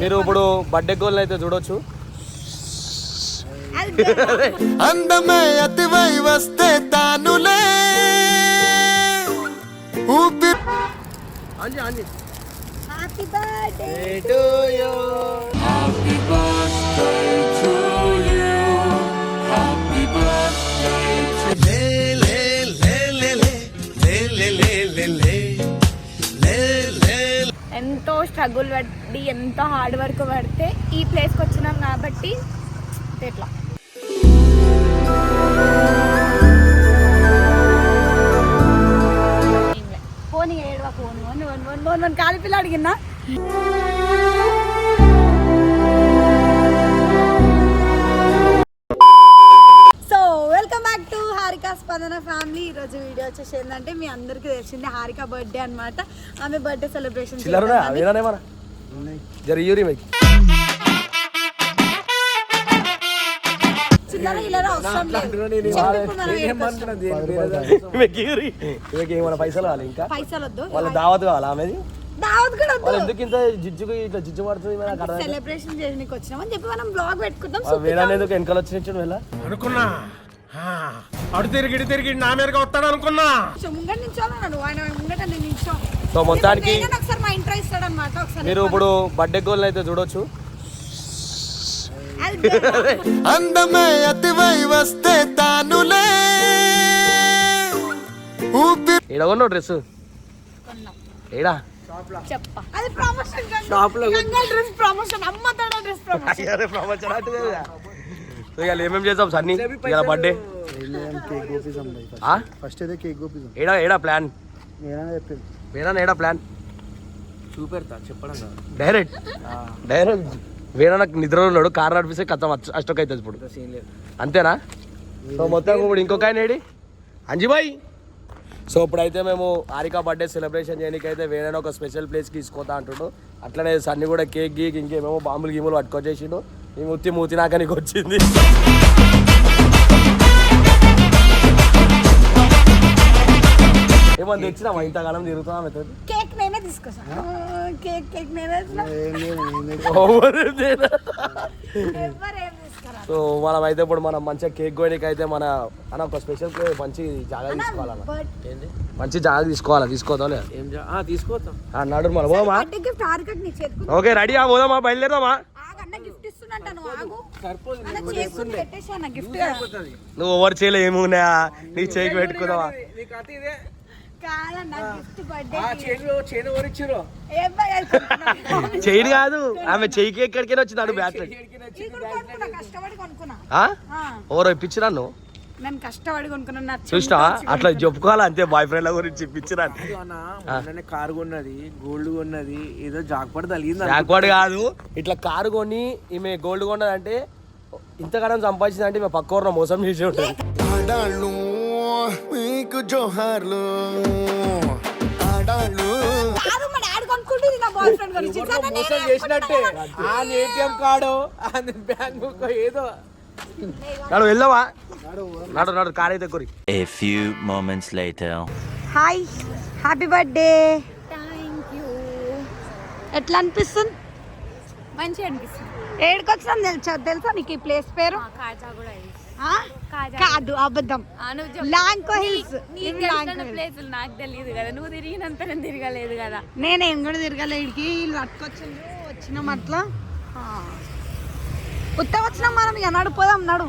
మీరు ఇప్పుడు birthday goal అయితే చూడొచ్చు. అందమే అతివై వస్తే తానులే. ఊపి హ్యాపీ బర్త్డే లే ఎంతో స్ట్రగుల్ పడి ఎంతో హార్డ్ వర్క్ పడితే ఈ ప్లేస్కి వచ్చినాం కాబట్టి ఎట్లా పోనీ ఏడవ phone. One one one one కాలిపిల్ల అడిగినా హారిక స్పందన ఫ్యామిలీ ఈరోజు వీడియో వచ్చేసి ఏంటంటే మీ అందరికీ తెలిసిందే హారిక బర్త్డే అన్నమాట. ఆమె బర్త్డే సెలబ్రేషన్ పైసలు కావాలి ఇంకా. పైసలు వద్దు వాళ్ళ దావత్ కావాలా ఆమెది? దావత్ కూడా వాళ్ళు వద్దు ఎందుకు ఇంత జిజ్జుకు ఇట్లా జిజ్జు పడుతుంది? సెలబ్రేషన్ చేయడానికి వచ్చినామని చెప్పి మనం బ్లాగ్ పెట్టుకుందాం వేరే ఎందుకు వెనకాల వచ్చినట్టు వెళ్ళా అనుకున్నా. అడు తిరిగి ఇటు తిరిగి నా మీదగా వస్తాడు అనుకున్నా. సో ముంగట నిల్చోన్నాడు ఆయన ముంగట నేను నిల్చో సో మొత్తానికి ఒకసారి మా ఇంట్రో ఒకసారి మీరు ఇప్పుడు బర్త్డే గోల్ అయితే చూడొచ్చు. అందమే అతివై వస్తే తానులే. డ్రెస్ ఏడా చెప్ప. అది ప్రమోషన్ షాప్లో డ్రెస్ ప్రమోషన్ అమ్మ డ్రెస్ ప్రమోషన్ అరే ప్రపంచం అంటే సో ఇవాళ ఏమేమి చేద్దాం సన్నీ? ఇవాళ బర్త్డే కేక్ గోపిజం ఫస్ట్ అయితే కేక్ గోపిజం. ఏడా ఏడా ప్లాన్ వేరా ఏడా ప్లాన్ చూపెడతా చెప్పడం డైరెక్ట్ డైరెక్ట్ వేరే నాకు నిద్ర ఉన్నాడు కార్ నడిపిస్తే కథ అష్టోక్ అవుతుంది ఇప్పుడు. అంతేనా? సో మొత్తం ఇప్పుడు ఇంకొక ఆయన ఏడి? అంజిబాయ్. సో ఇప్పుడైతే మేము హారికా బర్త్డే సెలబ్రేషన్ చేయడానికి అయితే వేరే ఒక స్పెషల్ ప్లేస్కి తీసుకోతా అంటుండు. అట్లనే సన్ని కూడా కేక్ గీక్ ఇంకేమేమో బాంబులు గీములు పట్టుకొచ్చేసిండు. ఈ ముత్తి మూతి నాక నీకు వచ్చింది. ఏమన్నా తెచ్చినామా ఇంతకాలం తిరుగుతున్నా కేక్ నేనే తీసుకొస్తాను కేక్ కేక్ నేనే సో మనం అయితే ఇప్పుడు మనం మంచిగా కేక్ కోయడానికి అయితే మన అన్న ఒక స్పెషల్ మంచి జాగా తీసుకోవాలన్న. బర్త్డే మంచి జాగా తీసుకోవాలా? తీసుకోదా లేదా? తీసుకోవద్దాం. మన పోదామా? ఓకే రెడీ ఆ పోదామా? బయలుదేరదామా? నువ్వు ఓవర్ చేయలే ఏమున్నాయా? నీ చేయికి పెట్టుకుందావా చైన్ కాదు ఆమె చెయ్యికి ఎక్కడికైనా వచ్చింది అడుగు బ్యాట్ ఓరో ఇప్పించిరా నువ్వు నేను కష్టపడి కొనుక్కున్నా చూసినా అట్లా చెప్పుకోవాలి? అంతే బాయ్ ఫ్రెండ్ గురించి చెప్పించిన కారు కొన్నది గోల్డ్ కొన్నది ఏదో జాక్పాట్ తగిలింది జాక్పాట్ కాదు. ఇట్లా కారు కొని ఈమె గోల్డ్ కొన్నది అంటే ఇంతకాలం సంపాదించింది అంటే ఈమె పక్క మోసం చేసి ఉంటుంది. మీకు జోహార్లు. ఆడాళ్ళు. మోసం చేసినట్టే. ఏటీఎం కార్డు బ్యాంకు ఏదో. వెళ్ళవా నాడు నాడు కార్ అయితే కొరి A few moments later. Hi happy birthday thank you ఎట్లా అనిపిస్తుంది? మంచిగా అనిపిస్తుంది. ఏడుకి వచ్చినాం తెలుసా? తెలుసా నీకు ఈ ప్లేస్ పేరు? కాజా కూడా ఆ? కాదు అబద్ధం. లాంకో హిల్స్. ప్లేసులు నాకు తెలియదు కదా. నువ్వు తిరిగినంత నేను తిరగలేదు కదా. నేనేం కూడా తిరగలే. ఇడికి వీళ్ళు పట్టుకొచ్చిండ్రు వచ్చినాం అట్లా. ఆ. ఉత్త వచ్చినాం మనం ఇక. నడు పోదాం నడు.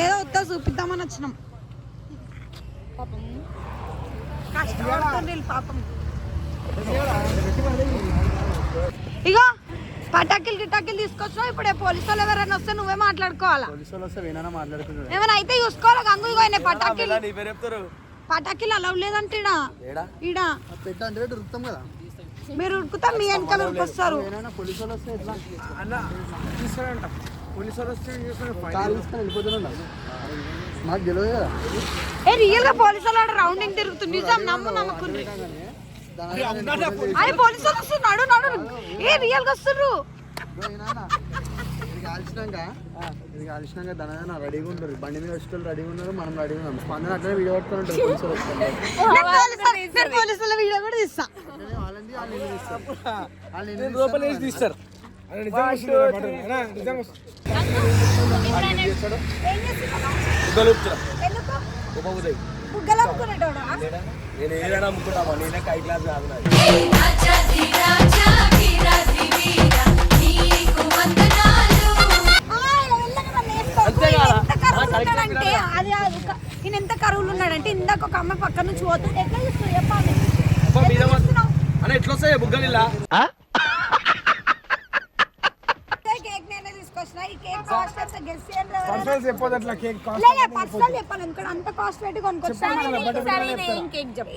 ఏదో ఉత్త చూపిద్దామని వచ్చినాం. కష్టపడుతుంది వీళ్ళు పాపం. ఇగో పటాకిలు గిటాకిలు తీసుకొచ్చినావు ఇప్పుడు పోలీసు వాళ్ళు ఎవరైనా వస్తే నువ్వే మాట్లాడుకోవాలా? ఏమైనా అయితే చూసుకోవాలా? గంగు ఇగో ఆయన పటాకిలు. పటాకిలు అలవ్ లేదంటే మీరు ఉరుకుతా మీ వెనకాల ఉరికొస్తారు. ఏ రియల్గా పోలీసు వాళ్ళు రౌండింగ్ తిరుగుతుంది నిజం నమ్ము నమ్మకుంది అరే పోలీసు వాళ్ళు వస్తున్నాడు నడు ఏ రియల్గా వస్తున్నారు ఇది కలిసినాక ధనదన రెడీగా ఉంటారు బండి మీద వచ్చేటోళ్ళు రెడీగా ఉన్నారు మనం రెడీగా ఉన్నాం. స్పందన అట్లనే వీడియో పట్టుకుంటారు పోలీసులు వస్తారు పోలీసుల వీడియో కూడా తీస్తా. వాళ్ళు తీస్తారు. ఎంత కరువులు ఉన్నాడంటే ఇందాక ఒక అమ్మాయి పక్క నుంచి పోతుంది ఎట్లా చూస్తున్నావు ఎట్లా ఎట్లా వస్తాయి బుగ్గలు పర్సనల్ చెప్పొద్దు అట్లా కేక్ కాస్ట్ పర్సనల్ చెప్పాలి. ఎందుకంటే అంత కాస్ట్ పెట్టి కొనుక్కొచ్చాను.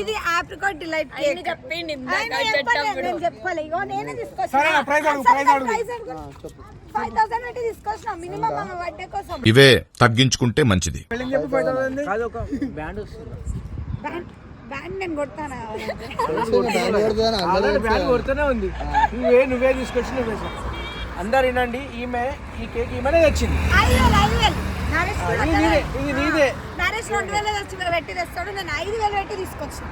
ఇది ఆప్రికాట్ డిలైట్ కేక్. చెప్పిండి నేను చెప్పాలి. ఇగో నేనే తీసుకొచ్చిన. ప్రైస్ అడుగు, ప్రైస్ అడుగు. ఫైవ్ థౌసండ్ పెట్టి తీసుకొచ్చిన మినిమం మన బర్త్డే కోసం. ఇవే తగ్గించుకుంటే మంచిది. బ్యాండ్ బ్యాండ్ బ్యాండ్ నేను కొడతానా? బ్యాండ్ కొడుతూనే ఉంది. నువ్వే నువ్వే తీసుకొచ్చి నువ్వే. అందరు వినండి ఈమె ఈ కేక్ ఈమెనే తెచ్చింది. నరేష్ రెండు వేలు పెట్టి తెస్తాడు. నేను ఐదు వేలు పెట్టి తీసుకొచ్చిన.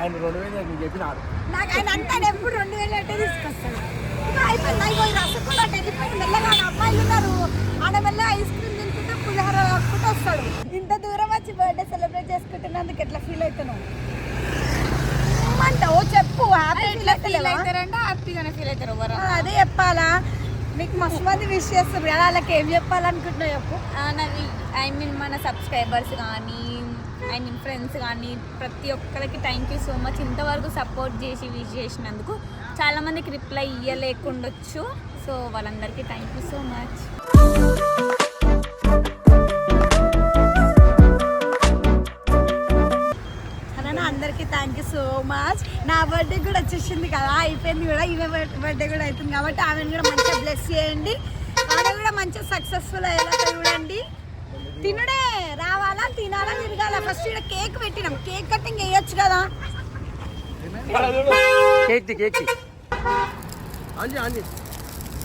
ఆయన రెండు వేలు నేను చెప్పిన ఆరు. నాకు ఆయన అంటాడు ఎప్పుడు రెండు వేలు పెట్టి తీసుకొస్తాడు. అయిపోయింది రసగుల్లా వెళ్ళిపోయి మెల్లగా అమ్మాయిలు ఉన్నారు. ఆడ మెల్ల ఐస్ క్రీమ్ తింటుంటే పులిహోర కట్టుకుంటూ వస్తాడు ఇంత దూరం వచ్చి బర్త్డే సెలబ్రేట్ చేసుకుంటున్నందుకు ఎట్లా ఫీల్ అవుతున్నావు? ఏమంటావు? చెప్పు హ్యాపీ ఫీల్ అవుతారంటే హ్యాపీగానే ఫీల్ అవుతారు అదే చెప్పాలా? మీకు మస్తు మంది విష్ చేస్తారు కదా వాళ్ళకి ఏం చెప్పాలనుకుంటున్నావు చెప్పు. నాది ఐ మీన్ మన సబ్స్క్రైబర్స్ కానీ ఐ మీన్ ఫ్రెండ్స్ కానీ ప్రతి ఒక్కరికి థ్యాంక్ యూ సో మచ్ ఇంతవరకు సపోర్ట్ చేసి విష్ చేసినందుకు చాలామందికి రిప్లై ఇవ్వలేకుండొచ్చు సో వాళ్ళందరికీ thank you so much so much నా బర్త్డే కూడా వచ్చేసింది కదా అయిపోయింది కూడా ఈమె బర్త్డే కూడా అవుతుంది కాబట్టి ఆమెను కూడా మంచిగా బ్లెస్ చేయండి. ఆమె కూడా మంచిగా సక్సెస్ఫుల్ అయ్యేలా చూడండి. తినుడే రావాలా తినాలా తిరగాల? ఫస్ట్ ఇక్కడ కేక్ పెట్టినాం. కేక్ కటింగ్ వేయొచ్చు కదా. కేక్ కేక్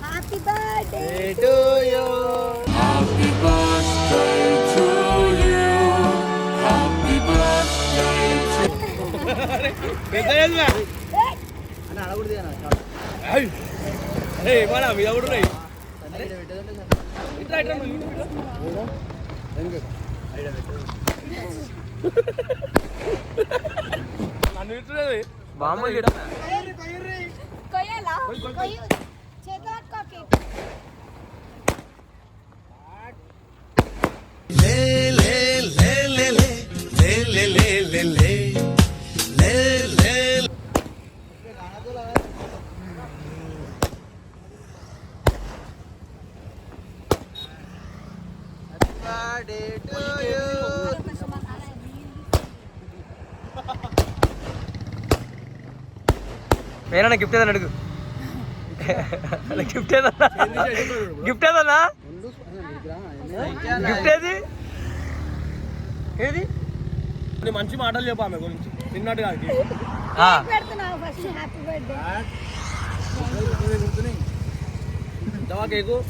హ్యాపీ బర్త్డే పెద్ద ఏదిరా? ఏయ్. ఏయ్, బామ్మ లే లే లే లే లే లే లే ఏదన్నా గిఫ్ట్ ఏదన్నా అడుగు. గిఫ్ట్ ఏదన్నా? గిఫ్ట్ ఏదన్నా? గిఫ్ట్ ఏది? ఏది? మంచి మాటలు చెప్పు ఆమె గురించి. తిన్నట్టు కాదు ఆ, పెడుతున్నావు ఫస్ట్ హ్యాపీ బర్త్డే దవా కేకు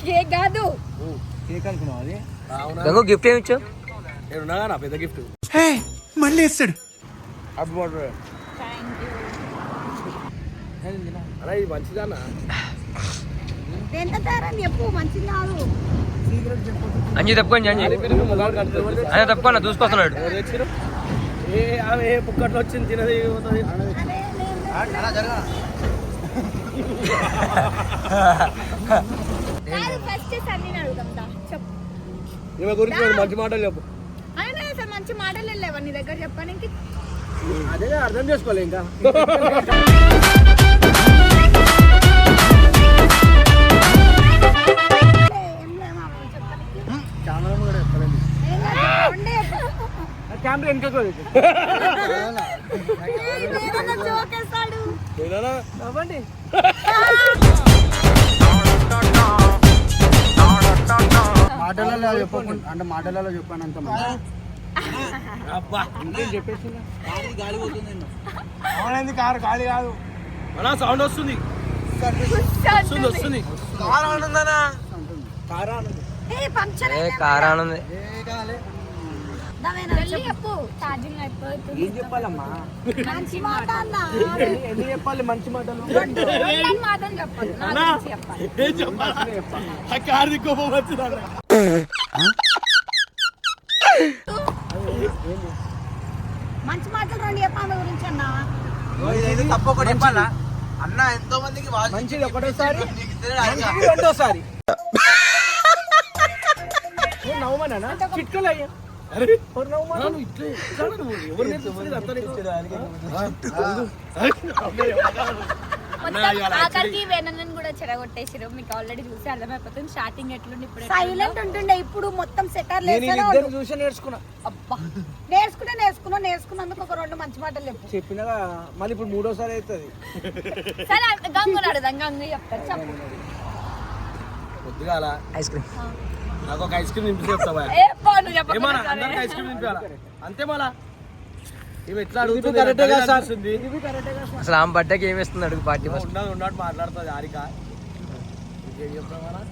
కేక్ కాదు కేక్ అనుకున్నావు అది? నాకు గిఫ్ట్ ఏమి ఇచ్చావు? నేను నా పెద్ద గిఫ్ట్ హే మళ్ళీ ఇస్తాడు. హ్యాపీ తప్పుకోండి అంజు. అదే తప్పుకోండి చూసుకొస్తున్నాడు ఏ ఆమె ఏ పుక్కట్లో వచ్చింది తినది పోతుంది? ఈమె గురించి మంచి మాటలు చెప్పు. మంచి మాటలు వెళ్ళేవా నీ దగ్గర చెప్పడానికి? అదే అర్థం చేసుకోవాలి ఇంకా. కెమెరా వెనకకు నవ్వండి. మాటలలో చెప్పకుండా అంటే మాటలలో చెప్పాను అంత చెప్పేసి గాలి పోతుంది అవునండి కారు గాలి కాదు. అలా సౌండ్ వస్తుంది. వస్తుంది వస్తుంది. కారు ఆనందనా కారు ఆనందం కారు ఆనందం ఏం చెప్పాలమ్మా? మంచి మాట ఎన్ని- చెప్పాలి మంచి మాటలు? రెండు. మాత్రం చెప్పాలి నా గురించి చెప్పాలి. ఏం చెప్పాలా? ఆ కారు కోపం వచ్చిందన్న మంచి మాటలు రెండు చెప్పు ఆమె గురించి అన్నా. తప్పు ఒకటి చెప్పాలా? అన్న ఎంతో మందికి మంచిది ఒకటోసారి. రెండోసారి. నువ్వు నవ్వమన్నా చిట్కలు అయ్యా. ఆఖరికి వేనన్నని కూడా చెడగొట్టేసారు మీకు ఆల్రెడీ చూసి అర్థమైపోతుంది. స్టార్టింగ్ ఎట్లుండి ఇప్పుడు. సైలెంట్ ఉంటుండే. ఇప్పుడు మొత్తం సెటర్ నేను. చూసి నేర్చుకున్నా. అబ్బా. నేర్చుకుంటే నేర్చుకున్నా నేర్చుకున్నందుకు ఒక రెండు మంచి మాటలు చెప్పు. చెప్పినగా మళ్ళీ ఇప్పుడు మూడోసారి అవుతుంది. సరే అడుగుదాం గంగు చెప్తారు. చెప్పు. పొద్దుగాల ఐస్ క్రీమ్ నాకు ఒక ఐస్ క్రీమ్ నింపి చెప్తావా ఏమన్నా అందరికి ఐస్ క్రీమ్ నింపాలా అంతే మళ్ళా. అసలు ఆమె బర్త్డేకి ఏమి ఇస్తుంది అడుగు పార్టీ ఉన్నది ఉన్నట్టు మాట్లాడుతుంది హారిక ఇంకేం చెప్తాం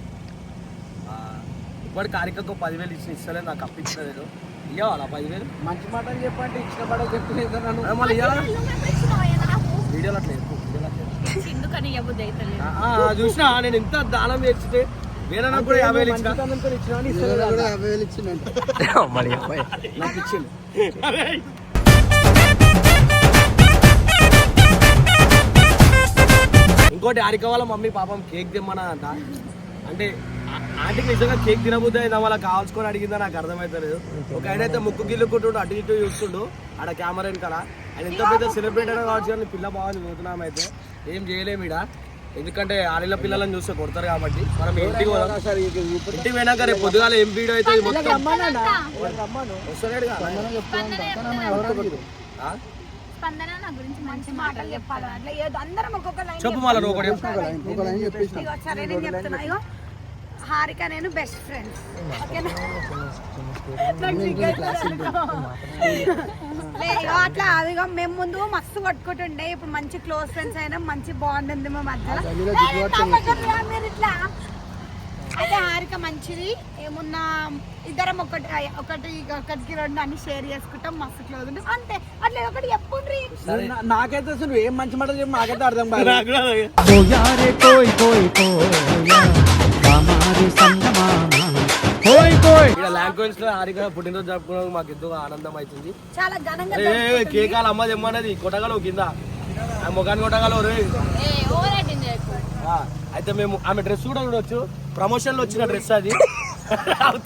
ఇప్పటికి హారికకు పదివేలు ఇచ్చి ఇస్తలేదు నాకు అప్పించలేదు. ఇవ్వాలా పదివేలు? మంచి మాటలు చెప్పంటే ఇచ్చిన నన్ను. మళ్ళీ ఇవ్వాలా ఇచ్చినావు నాకు వీడియోలో అట్లా ఆ, చూసినా నేను ఎంత దానం చేస్తే వేరే కూడా యాభై వేలు ఇచ్చిన. యాభై. వేలు నాకు ఇచ్చిండు. ఇంకోటి హారిక వాళ్ళ మమ్మీ పాపం కేక్ తెమ్మన్నా అంట అంటే ఆంటీకి నిజంగా కేక్ తినబుద్ది అయిందా? వాళ్ళకి కావాల్సుకొని అడిగిందా? నాకు అర్థమవుతలేదు ఒక ఆయన అయితే ముక్కు గిల్లుకుంటుండు అటు ఇటు చూస్తుండు ఆడ కెమెరా వెనకాల. ఆయన ఎంత పెద్ద సెలబ్రేట్ అయినా కావచ్చు కానీ పిల్ల బాగుంది పోతున్నాం అయితే. ఏం చేయలేము ఈడ. ఎందుకంటే ఆడిల పిల్లలను చూస్తే కొడతారు కాబట్టి మనం ఇంటికి ఇంటికి పోయినాక రేపు పొద్దుగాల ఏం వీడియో అయితే మొత్తం చెప్పు మళ్ళీ ఒకటి హారిక నేను బెస్ట్ ఫ్రెండ్స్ ఓకేనా? అట్లా అదిగో మేము ముందు మస్తు కొట్టుకుంటుండే. ఇప్పుడు మంచి క్లోజ్ ఫ్రెండ్స్ అయినా మంచి బాండ్ ఉంది మా మధ్యలో. మీరు ఇట్లా. అయితే హారిక మంచిది. ఏమున్నా ఇద్దరం ఒకటి ఒకటి ఒకటికి రెండు అన్ని షేర్ చేసుకుంటాం మస్తు క్లోజ్ ఉంటాం అంతే. అట్లా ఒకటి చెప్పుండ్రి నా- నాకైతే అసలు ఏం మంచి మాటలు చెప్పి నాకైతే అర్థం కాదు. ఇక్కడ లాంగ్వేజ్లో హారిక పుట్టినరోజు జరుపుకున్నందుకు మాకు ఎంతో ఆనందం అవుతుంది. చాలా ఘనంగా ఏ, ఏ, కేక్ వాళ్ళ అమ్మ తెమ్మన్నది కొట్టగలవు కింద. ఆ ముఖాన్ని కొట్టగలవు రే అయితే మేము ఆమె డ్రెస్ కూడా చూడొచ్చు. ప్రమోషన్లో వచ్చిన డ్రెస్ అది.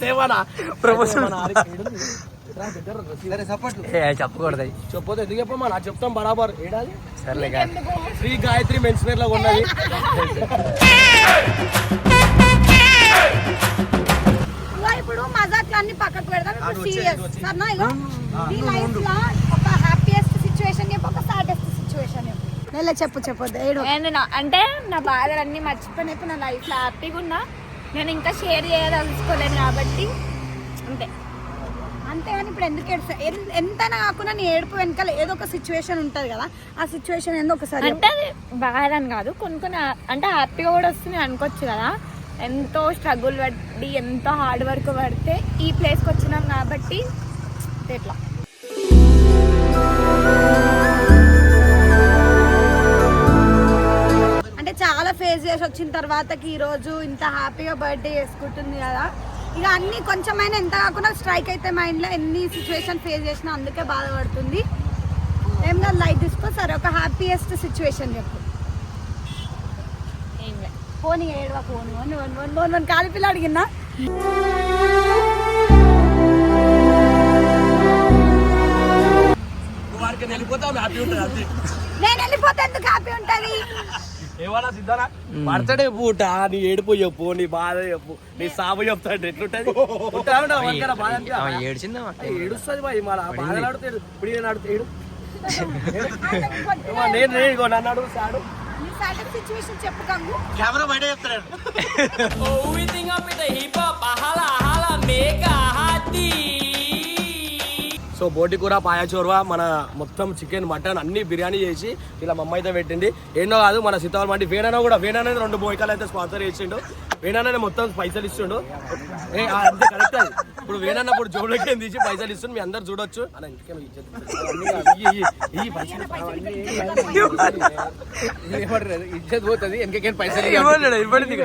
తేవానా? ప్రమోషన్. చెప్పకూడదు అవి. చెప్పొద్దు ఎందుకు చెప్పమ్మా? నా చెప్తాం బరాబర్. ఏడాది సర్లే శ్రీ గాయత్రి మెన్స్ వేర్లో ఉన్నది ఇప్పుడు మజాక్లు అన్ని పక్కకు పెడదాం. ఇప్పుడు సీరియస్. సరేనా ఇగో నీ లైఫ్లో ఒక హ్యాపీయెస్ట్ సిచ్యువేషన్ చెప్పు ఒక సాడెస్ట్ సిచ్యువేషన్ చెప్పు. నెల చెప్పు చెప్పొద్దు ఏడు. అంటే నా బాధలన్నీ మర్చిపోయిన ఇప్పుడు నా లైఫ్ హ్యాపీగా ఉన్నా నేను ఇంకా షేర్ చేయదలుచుకోలేను కాబట్టి అంతే. అంతేగాని ఇప్పుడు ఎందుకు ఏడుస్తా ఎంతైనా కాకుండా నీ ఏడుపు వెనకాల ఏదో ఒక సిచ్యువేషన్ ఉంటది కదా ఆ సిచ్యువేషన్ ఏందో ఒకసారి. అంటే అది బాధ అని కాదు కొన్ని కొన్ని అంటే హ్యాపీగా కూడా వస్తుంది అనుకోవచ్చు కదా. ఎంతో స్ట్రగుల్ పడి ఎంతో హార్డ్ వర్క్ పడితే ఈ ప్లేస్కి వచ్చినాం కాబట్టి ఇట్లా. అంటే చాలా ఫేస్ చేసి వచ్చిన తర్వాతకి ఈరోజు ఇంత హ్యాపీగా బర్త్డే చేసుకుంటుంది కదా. ఇక అన్ని కొంచెమైనా ఎంత కాకుండా స్ట్రైక్ అయితే మైండ్లో ఎన్ని సిచ్యువేషన్ ఫేస్ చేసినా అందుకే బాధపడుతుంది. ఏం కాదు లైట్ తీసుకో సరే ఒక హ్యాపీయెస్ట్ సిచ్యువేషన్ చెప్పు. పోనీ ఏడవ phone one one one one one కాలి పిల్ల అడిగినా. నేను వెళ్ళిపోతే ఎందుకు హ్యాపీ ఉంటుంది? ఏమన్నా పడతాడే పూట నీ ఏడుపు చెప్పు నీ బాధ చెప్పు నీ సాగు చెప్తాడు ఎట్లుంటది? ఏడుస్తుంది బాధ అడుగుతాడు ఇప్పుడు నేను నన్ను అడుగు కెమెరా బయట చెప్తాడు సో బోటి కూర పాయ చోర్వా మన మొత్తం చికెన్ మటన్ అన్ని బిర్యానీ చేసి ఇలా మమ్మ అయితే పెట్టింది. ఎన్నో కాదు మన సీతావల్ మండి వేణానో కూడా వేణానే రెండు బోయికాలు అయితే స్పాన్సర్ చేసిండు. వేణానే మొత్తం పైసలు ఆ, అంతే కరెక్ట్ అది. ఇప్పుడు వేణన్నప్పుడు జోబులకి తీసి పైసలు ఇస్తుంది మీ అందరు చూడొచ్చు. ఇచ్చేది. ఇజ్జత్ పోతుంది. వెనకకేం పైసలు ఇవ్వలేదు ఇక.